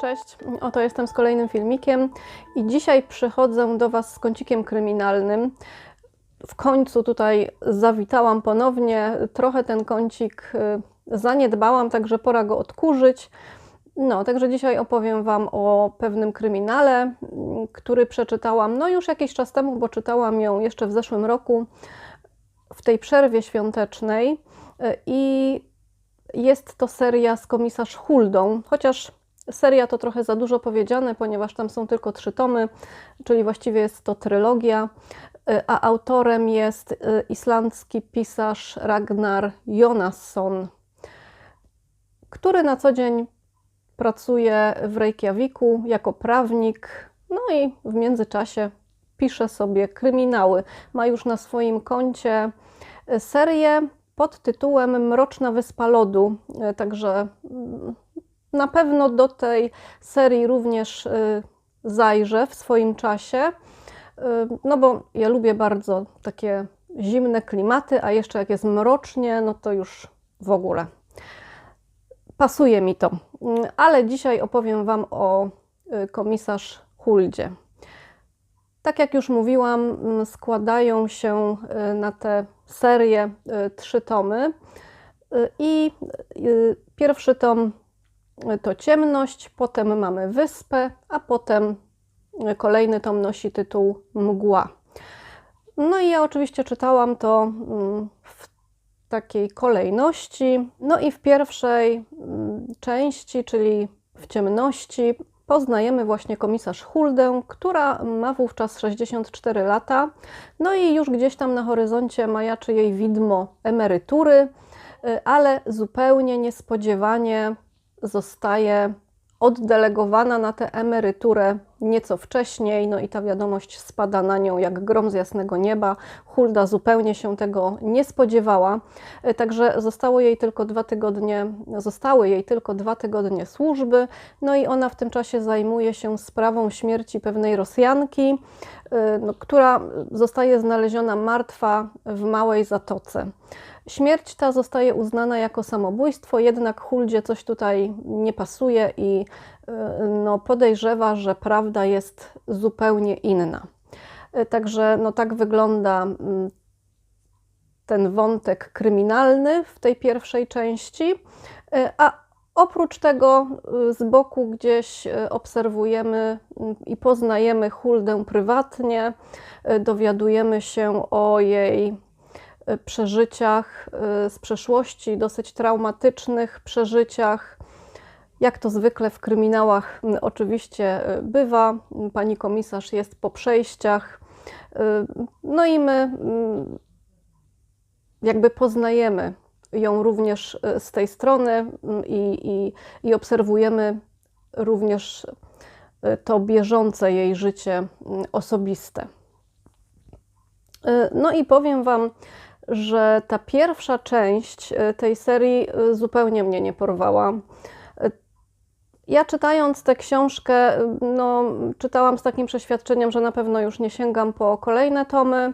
Cześć, oto jestem z kolejnym filmikiem i dzisiaj przychodzę do Was z kącikiem kryminalnym. W końcu tutaj zawitałam ponownie, trochę ten kącik y, zaniedbałam, także pora go odkurzyć. No, także dzisiaj opowiem Wam o pewnym kryminale, który przeczytałam no już jakiś czas temu, bo czytałam ją jeszcze w zeszłym roku w tej przerwie świątecznej y, i jest to seria z komisarz Huldą, chociaż seria to trochę za dużo powiedziane, ponieważ tam są tylko trzy tomy, czyli właściwie jest to trylogia, y, a autorem jest y, islandzki pisarz Ragnar Jonasson, który na co dzień pracuje w Reykjaviku jako prawnik, no i w międzyczasie pisze sobie kryminały. Ma już na swoim koncie y, serię pod tytułem Mroczna Wyspa Lodu, także mm, na pewno do tej serii również y, zajrzę w swoim czasie, y, no bo ja lubię bardzo takie zimne klimaty, a jeszcze jak jest mrocznie, no to już w ogóle. Pasuje mi to. Ale dzisiaj opowiem Wam o y, komisarz Huldzie. Tak jak już mówiłam, składają się na tę serię trzy tomy. I pierwszy tom to ciemność, potem mamy wyspę, a potem kolejny tom nosi tytuł Mgła. No i ja oczywiście czytałam to mm, w takiej kolejności. No i w pierwszej mm, części, czyli w ciemności, poznajemy właśnie komisarz Huldę, która ma wówczas 64 lata. No i już gdzieś tam na horyzoncie majaczy jej widmo emerytury, y, ale zupełnie niespodziewanie zostaje oddelegowana na tę emeryturę nieco wcześniej, no i ta wiadomość spada na nią jak grom z jasnego nieba. Hulda zupełnie się tego nie spodziewała, e, także zostało jej tylko dwa tygodnie, zostały jej tylko dwa tygodnie służby, no i ona w tym czasie zajmuje się sprawą śmierci pewnej Rosjanki, e, no, która zostaje znaleziona martwa w małej zatoce. Śmierć ta zostaje uznana jako samobójstwo, jednak Huldzie coś tutaj nie pasuje i y, no, podejrzewa, że prawda jest zupełnie inna. Y, także no, tak wygląda mm, ten wątek kryminalny w tej pierwszej części, y, a oprócz tego z boku gdzieś obserwujemy i poznajemy Huldę prywatnie, dowiadujemy się o jej przeżyciach y, z przeszłości, dosyć traumatycznych przeżyciach. Jak to zwykle w kryminałach y, oczywiście bywa, pani komisarz jest po przejściach. No i my jakby poznajemy ją również z tej strony i, i, i obserwujemy również to bieżące jej życie osobiste. No i powiem Wam, że ta pierwsza część e, tej serii e, zupełnie mnie nie porwała. E, ja czytając tę książkę, no, czytałam z takim przeświadczeniem, że na pewno już nie sięgam po kolejne tomy,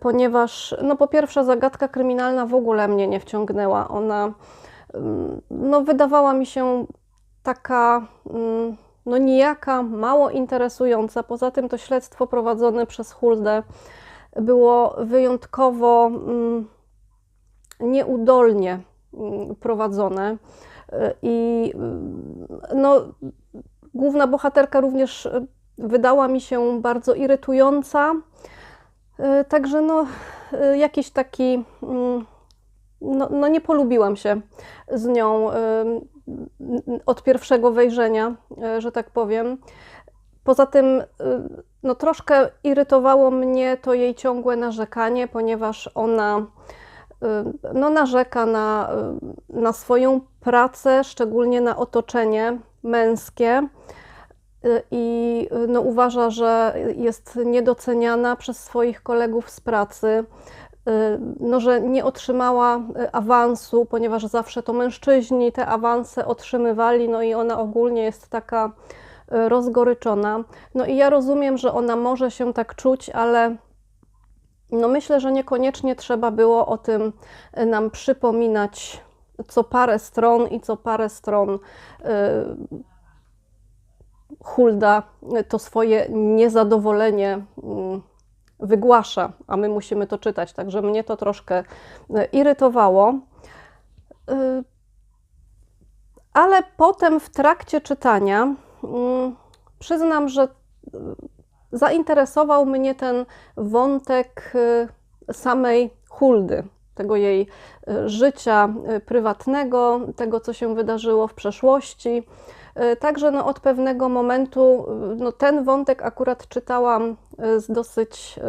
ponieważ no, po pierwsze zagadka kryminalna w ogóle mnie nie wciągnęła. Ona no, wydawała mi się taka mm, no, nijaka, mało interesująca. Poza tym to śledztwo prowadzone przez Huldę było wyjątkowo mm, nieudolnie mm, prowadzone. I mm, no, główna bohaterka również wydała mi się bardzo irytująca. Także no, jakiś taki. No, no nie polubiłam się z nią od pierwszego wejrzenia, że tak powiem. Poza tym, no troszkę irytowało mnie to jej ciągłe narzekanie, ponieważ ona y, no, narzeka na, y, na swoją pracę, szczególnie na otoczenie męskie i no, uważa, że jest niedoceniana przez swoich kolegów z pracy, no, że nie otrzymała awansu, ponieważ zawsze to mężczyźni te awanse otrzymywali, no i ona ogólnie jest taka rozgoryczona. No i ja rozumiem, że ona może się tak czuć, ale no myślę, że niekoniecznie trzeba było o tym nam przypominać co parę stron i co parę stron. Hulda to swoje niezadowolenie mm, wygłasza, a my musimy to czytać. Także mnie to troszkę irytowało. Ale potem w trakcie czytania przyznam, że zainteresował mnie ten wątek samej Huldy, tego jej e, życia prywatnego, tego, co się wydarzyło w przeszłości. Także no, od pewnego momentu no, ten wątek akurat czytałam z dosyć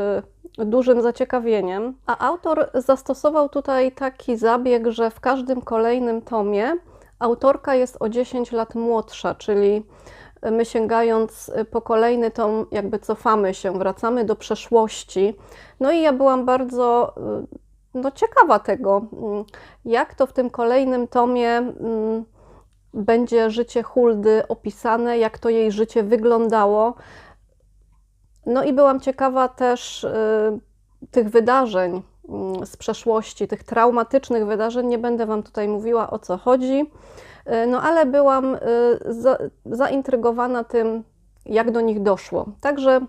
dużym zaciekawieniem, a autor zastosował tutaj taki zabieg, że w każdym kolejnym tomie autorka jest o 10 lat młodsza, czyli my sięgając po kolejny tom, jakby cofamy się, wracamy do przeszłości. No i ja byłam bardzo no, ciekawa tego, mm, jak to w tym kolejnym tomie będzie życie Huldy opisane, jak to jej życie wyglądało. No i byłam ciekawa też y, tych wydarzeń z przeszłości, tych traumatycznych wydarzeń. Nie będę Wam tutaj mówiła o co chodzi, y, no ale byłam y, za, zaintrygowana tym, jak do nich doszło. Także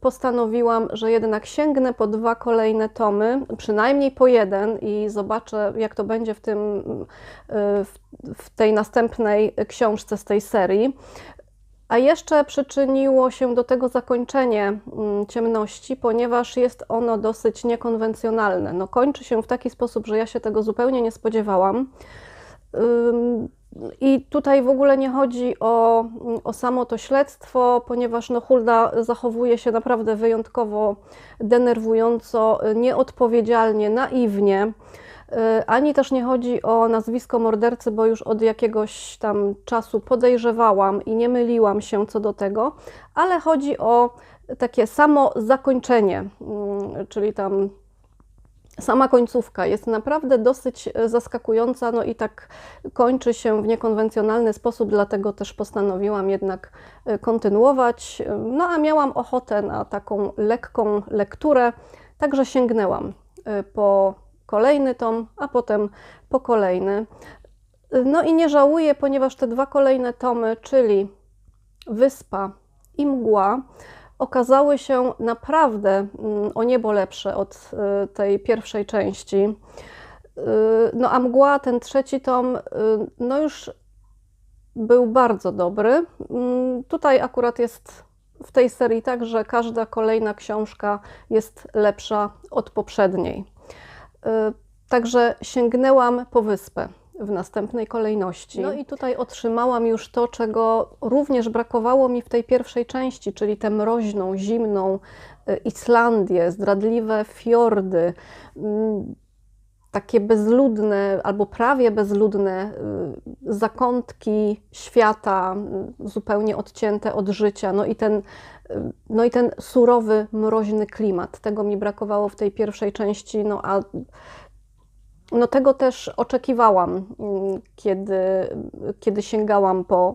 postanowiłam, że jednak sięgnę po dwa kolejne tomy, przynajmniej po jeden i zobaczę, jak to będzie w, tym, w tej następnej książce z tej serii. A jeszcze przyczyniło się do tego zakończenie mm, ciemności, ponieważ jest ono dosyć niekonwencjonalne. No, kończy się w taki sposób, że ja się tego zupełnie nie spodziewałam. I tutaj w ogóle nie chodzi o, o samo to śledztwo, ponieważ no, Hulda zachowuje się naprawdę wyjątkowo denerwująco, nieodpowiedzialnie, naiwnie. Y, ani też nie chodzi o nazwisko mordercy, bo już od jakiegoś tam czasu podejrzewałam i nie myliłam się co do tego, ale chodzi o takie samo zakończenie, mm, czyli tam Sama końcówka jest naprawdę dosyć e, zaskakująca, no i tak kończy się w niekonwencjonalny sposób, dlatego też postanowiłam jednak e, kontynuować. No a miałam ochotę na taką lekką lekturę, także sięgnęłam e, po kolejny tom, a potem po kolejny. No i nie żałuję, ponieważ te dwa kolejne tomy, czyli Wyspa i Mgła, okazały się naprawdę mm, o niebo lepsze od y, tej pierwszej części. Y, no a mgła, ten trzeci tom, y, no już był bardzo dobry. Mm, tutaj akurat jest w tej serii tak, że każda kolejna książka jest lepsza od poprzedniej. Także sięgnęłam po wyspę w następnej kolejności. No i tutaj otrzymałam już to, czego również brakowało mi w tej pierwszej części, czyli tę mroźną, zimną y, Islandię, zdradliwe fiordy, mm, takie bezludne albo prawie bezludne y, zakątki świata, y, zupełnie odcięte od życia. No i ten, no i ten surowy, mroźny klimat. Tego mi brakowało w tej pierwszej części, no a no tego też oczekiwałam, kiedy, kiedy sięgałam po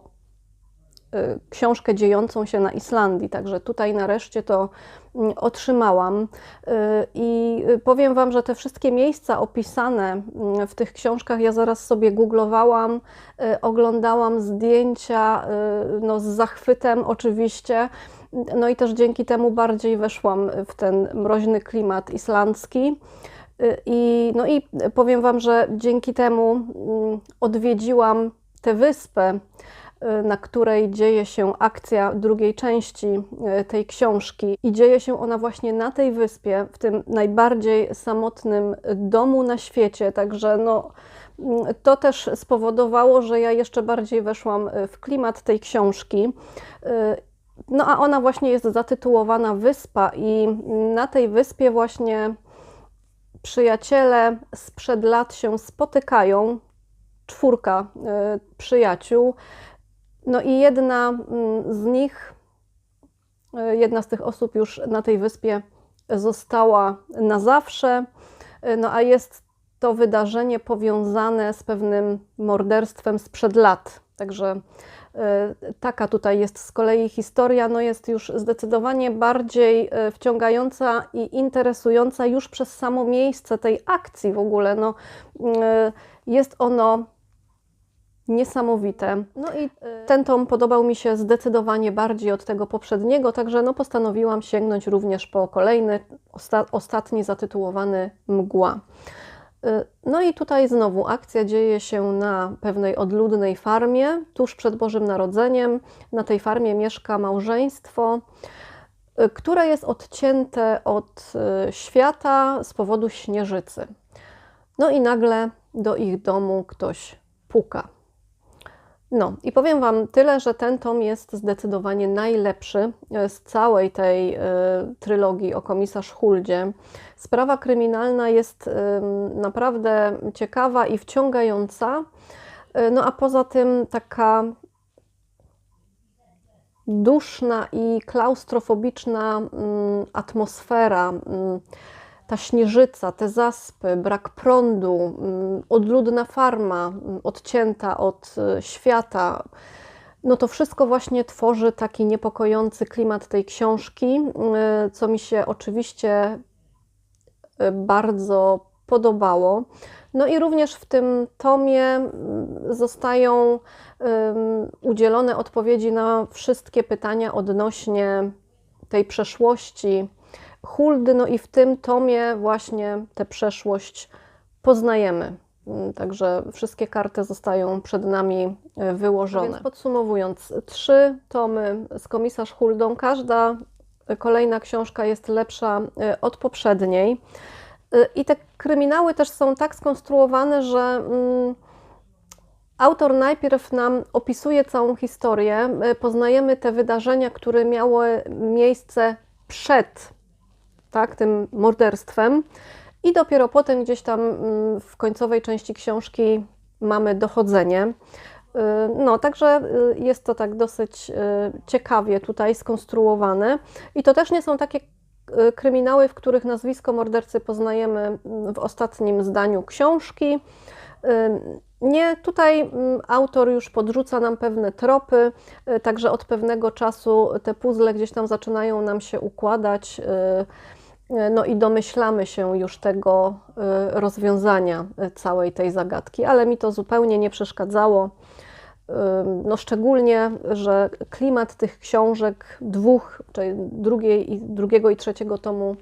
y, książkę dziejącą się na Islandii. Także tutaj nareszcie to mm, otrzymałam. Y, I powiem Wam, że te wszystkie miejsca opisane mm, w tych książkach, ja zaraz sobie googlowałam, y, oglądałam zdjęcia no, z zachwytem oczywiście. No i też dzięki temu bardziej weszłam w ten mroźny klimat islandzki. Y, I, no i powiem Wam, że dzięki temu mm, odwiedziłam tę wyspę, y, na której dzieje się akcja drugiej części y, tej książki. I dzieje się ona właśnie na tej wyspie, w tym najbardziej samotnym domu na świecie. Także no, mm, to też spowodowało, że ja jeszcze bardziej weszłam w klimat tej książki. No a ona właśnie jest zatytułowana Wyspa, i na tej wyspie właśnie przyjaciele sprzed lat się spotykają, czwórka e, przyjaciół. No i jedna mm, z nich, e, jedna z tych osób już na tej wyspie została na zawsze, e, no a jest to wydarzenie powiązane z pewnym morderstwem sprzed lat. Także taka tutaj jest z kolei historia, no jest już zdecydowanie bardziej e, wciągająca i interesująca już przez samo miejsce tej akcji w ogóle. No, e, jest ono niesamowite. No i ten tom podobał mi się zdecydowanie bardziej od tego poprzedniego, także no postanowiłam sięgnąć również po kolejny, osta ostatni zatytułowany Mgła. Y, no i tutaj znowu akcja dzieje się na pewnej odludnej farmie, tuż przed Bożym Narodzeniem. Na tej farmie mieszka małżeństwo, y, które jest odcięte od y, świata z powodu śnieżycy. No i nagle do ich domu ktoś puka. No i powiem Wam tyle, że ten tom jest zdecydowanie najlepszy e, z całej tej y, trylogii o komisarz Huldzie. Sprawa kryminalna jest y, naprawdę ciekawa i wciągająca. Y, no a poza tym taka duszna i klaustrofobiczna mm, atmosfera mm, ta śnieżyca, te zaspy, brak prądu, odludna farma odcięta od y, świata, no to wszystko właśnie tworzy taki niepokojący klimat tej książki, co mi się oczywiście y, bardzo podobało. No i również w tym tomie zostają udzielone odpowiedzi na wszystkie pytania odnośnie tej przeszłości, Huldy, no i w tym tomie właśnie tę przeszłość poznajemy. Mm, także wszystkie karty zostają przed nami e, wyłożone. Więc podsumowując, trzy tomy z komisarz Huldą. Każda kolejna książka jest lepsza e, od poprzedniej. E, I te kryminały też są tak skonstruowane, że mm, autor najpierw nam opisuje całą historię, poznajemy te wydarzenia, które miały miejsce przed tak, tym morderstwem. I dopiero potem gdzieś tam mm, w końcowej części książki mamy dochodzenie. Y, no, także y, jest to tak dosyć y, ciekawie tutaj skonstruowane. I to też nie są takie kryminały, w których nazwisko mordercy poznajemy mm, w ostatnim zdaniu książki. Nie, tutaj mm, autor już podrzuca nam pewne tropy, także od pewnego czasu te puzzle gdzieś tam zaczynają nam się układać. No i domyślamy się już tego y, rozwiązania y, całej tej zagadki, ale mi to zupełnie nie przeszkadzało. No szczególnie, że klimat tych książek dwóch, czyli drugiej, drugiego i trzeciego tomu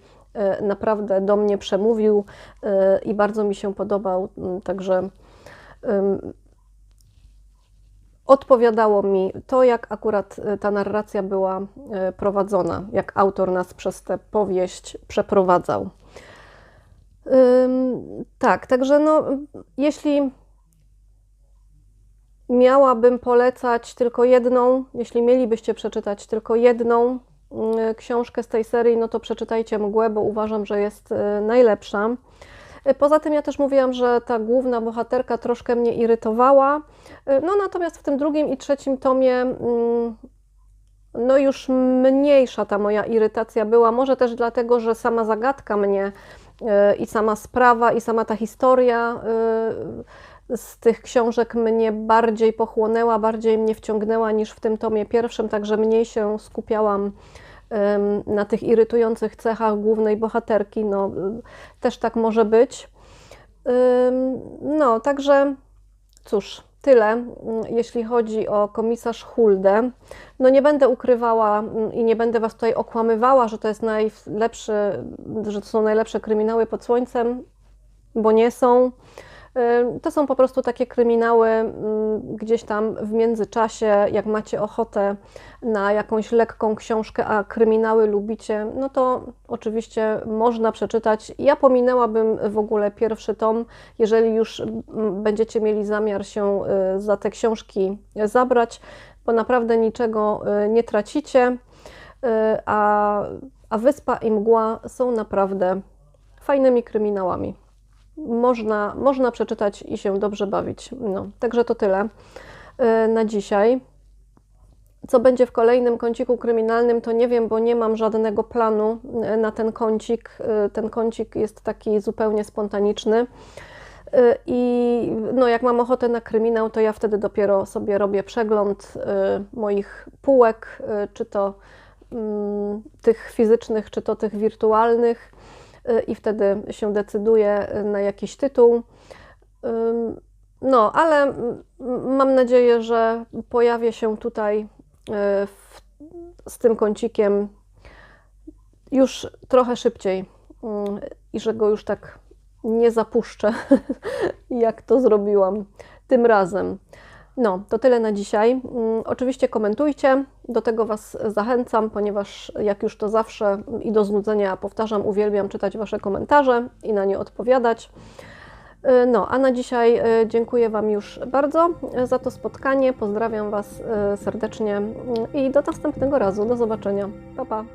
naprawdę do mnie przemówił i bardzo mi się podobał. Także odpowiadało mi to, jak akurat e, ta narracja była e, prowadzona, jak autor nas przez tę powieść przeprowadzał. Tak, także no, jeśli miałabym polecać tylko jedną, jeśli mielibyście przeczytać tylko jedną mm, książkę z tej serii, no to przeczytajcie Mgłę, bo uważam, że jest e, najlepsza. Poza tym ja też mówiłam, że ta główna bohaterka troszkę mnie irytowała. No natomiast w tym drugim i trzecim tomie mm, no już mniejsza ta moja irytacja była. Może też dlatego, że sama zagadka mnie y, i sama sprawa, i sama ta historia y, z tych książek mnie bardziej pochłonęła, bardziej mnie wciągnęła niż w tym tomie pierwszym, także mniej się skupiałam na tych irytujących cechach głównej bohaterki. No, też tak może być. No, także cóż, tyle, jeśli chodzi o komisarz Huldę. No nie będę ukrywała i nie będę Was tutaj okłamywała, że to jest najlepszy, że to są najlepsze kryminały pod słońcem, bo nie są. To są po prostu takie kryminały mm, gdzieś tam w międzyczasie, jak macie ochotę na jakąś lekką książkę, a kryminały lubicie, no to oczywiście można przeczytać. Ja pominęłabym w ogóle pierwszy tom, jeżeli już mm, będziecie mieli zamiar się y, za te książki zabrać, bo naprawdę niczego y, nie tracicie, y, a, a Wyspa i Mgła są naprawdę fajnymi kryminałami można, można przeczytać i się dobrze bawić. No, także to tyle y, na dzisiaj. Co będzie w kolejnym kąciku kryminalnym, to nie wiem, bo nie mam żadnego planu y, na ten kącik. Y, ten kącik jest taki zupełnie spontaniczny. I no, jak mam ochotę na kryminał, to ja wtedy dopiero sobie robię przegląd moich półek, czy to mm, tych fizycznych, czy to tych wirtualnych i wtedy się decyduje y, na jakiś tytuł. No, ale mam nadzieję, że pojawię się tutaj y, w, z tym kącikiem już trochę szybciej i że go już tak nie zapuszczę, jak to zrobiłam tym razem. No, to tyle na dzisiaj. Mm, Oczywiście komentujcie, do tego Was zachęcam, ponieważ jak już to zawsze i do znudzenia powtarzam, uwielbiam czytać Wasze komentarze i na nie odpowiadać. Y, No, a na dzisiaj y, dziękuję Wam już bardzo y, za to spotkanie. Pozdrawiam Was serdecznie y, i do następnego razu. Do zobaczenia. Pa, pa.